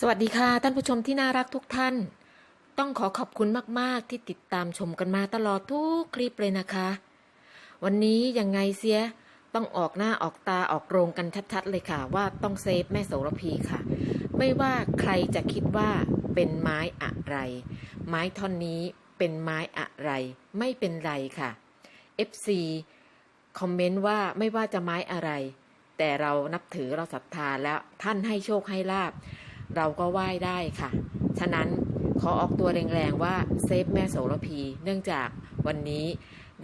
สวัสดีค่ะท่านผู้ชมที่น่ารักทุกท่าน ต้องขอขอบคุณมาก ๆ ที่ติดตามชมกันมาตลอดทุกคลิปเลยนะคะ วันนี้ยังไงเสียต้องออกหน้าออกตาออกโรงกันชัด ๆ เลยค่ะ ว่าต้องเซฟแม่โสระพีค่ะ ไม่ว่าใครจะคิดว่าเป็นไม้อะไร ไม้ท่อนนี้เป็นไม้อะไร ไม่เป็นไรค่ะ FC คอมเมนต์ว่าไม่ว่าจะไม้อะไร แต่เรานับถือเราศรัทธาแล้วท่านให้โชคให้ลาบ เราก็ไหว้ได้ค่ะ ฉะนั้นขอออกตัวแรงๆว่าเซฟแม่โสระพี เนื่องจากวันนี้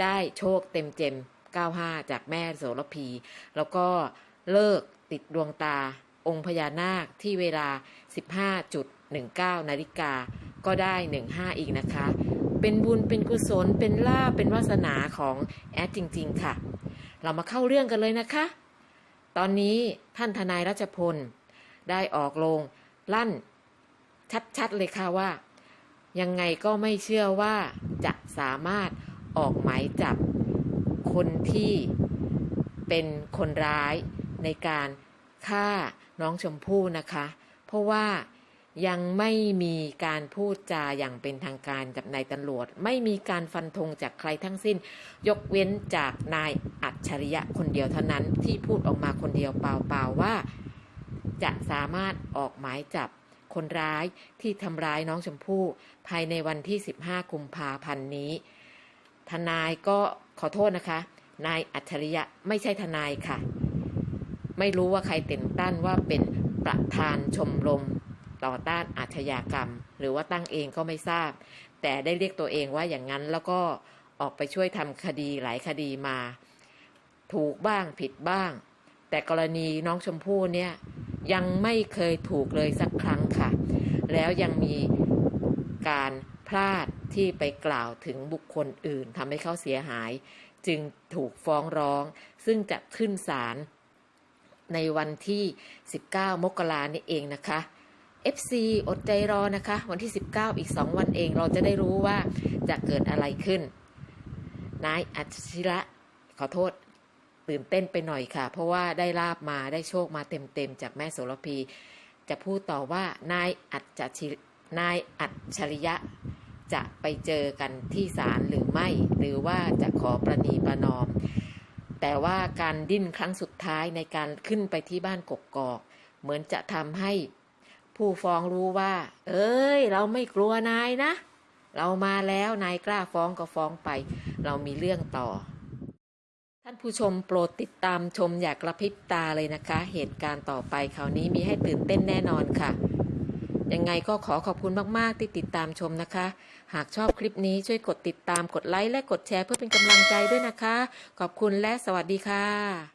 ได้โชคเต็มเจม 95 จากแม่โสระพี แล้วก็เลิกติดดวงตาองค์พญานาคที่เวลา 15.19 นาฬิกา ก็ได้ 15 อีกนะคะ เป็นบุญเป็นกุศลเป็นลาภเป็นวาสนาของแอดจริง ๆ ค่ะ เรามาเข้าเรื่องกันเลยนะคะ ตอนนี้ท่านทนายรัชพล ได้ออกโรง ลั่น ชัดๆเลยค่ะว่า ยังไงก็ไม่เชื่อว่าจะสามารถออกหมายจับคนที่เป็นคนร้ายในการฆ่าน้องชมพู่นะคะ เพราะว่ายังไม่มีการพูดจาอย่างเป็นทางการจากนายตำรวจ ไม่มีการฟันธงจากใครทั้งสิ้น ยกเว้นจากนายอัจฉริยะคนเดียวเท่านั้นที่พูดออกมาคนเดียวเปล่าๆว่า จะสามารถออกหมายจับคนร้ายที่ทำร้ายน้องชมพู่ภายในวันที่ 15 กุมภาพันธ์นี้ ทนายก็ขอโทษนะคะ นายอัจฉริยะไม่ใช่ทนายค่ะ ไม่รู้ว่าใครแต่งตั้งว่าเป็นประธานชมรมต่อต้านอาชญากรรม หรือว่าตั้งเองก็ไม่ทราบ แต่ได้เรียกตัวเองว่าอย่างนั้นแล้วก็ออกไปช่วยทำคดีหลายคดีมา ถูกบ้างผิดบ้าง แต่กรณีน้องชมพู่เนี่ย ยังไม่เคยถูกเลยสักครั้งค่ะ แล้วยังมีการพลาดที่ไปกล่าวถึงบุคคลอื่นทำให้เขาเสียหาย จึงถูกฟ้องร้อง ซึ่งจะขึ้นศาลในวันที่ 19 มกรานี่เองนะคะ FC อดใจรอนะคะ วันที่ 19 อีก 2 วันเองเราจะได้รู้ว่าจะเกิดอะไรขึ้น นายอัจฉริยะขอโทษ ตื่นเต้นไปหน่อยค่ะ เพราะว่าได้ลาบมาได้โชคมาเต็มๆจากแม่โสระพี จะพูดต่อว่านายอัจฉรินายอัจฉริยะ จะไปเจอกันที่ศาลหรือไม่ หรือว่าจะขอประนีประนอม แต่ว่าการดิ้นครั้งสุดท้ายในการขึ้นไปที่บ้านกกอก เหมือนจะทำให้ผู้ฟ้องรู้ว่า เอ้ย เราไม่กลัวนายนะ เรามาแล้วนายกล้าฟ้องก็ฟ้องไป เรามีเรื่องต่อ ผู้ชมโปรดติดตามชมอยากกระพริบตาเลยนะคะ เหตุการณ์ต่อไปคราวนี้มีให้ตื่นเต้นแน่นอนค่ะ ยังไงก็ขอขอบคุณมากๆที่ติดตามชมนะคะ หากชอบคลิปนี้ช่วยกดติดตามกดไลค์และกดแชร์เพื่อเป็นกำลังใจด้วยนะคะ ขอบคุณและสวัสดีค่ะ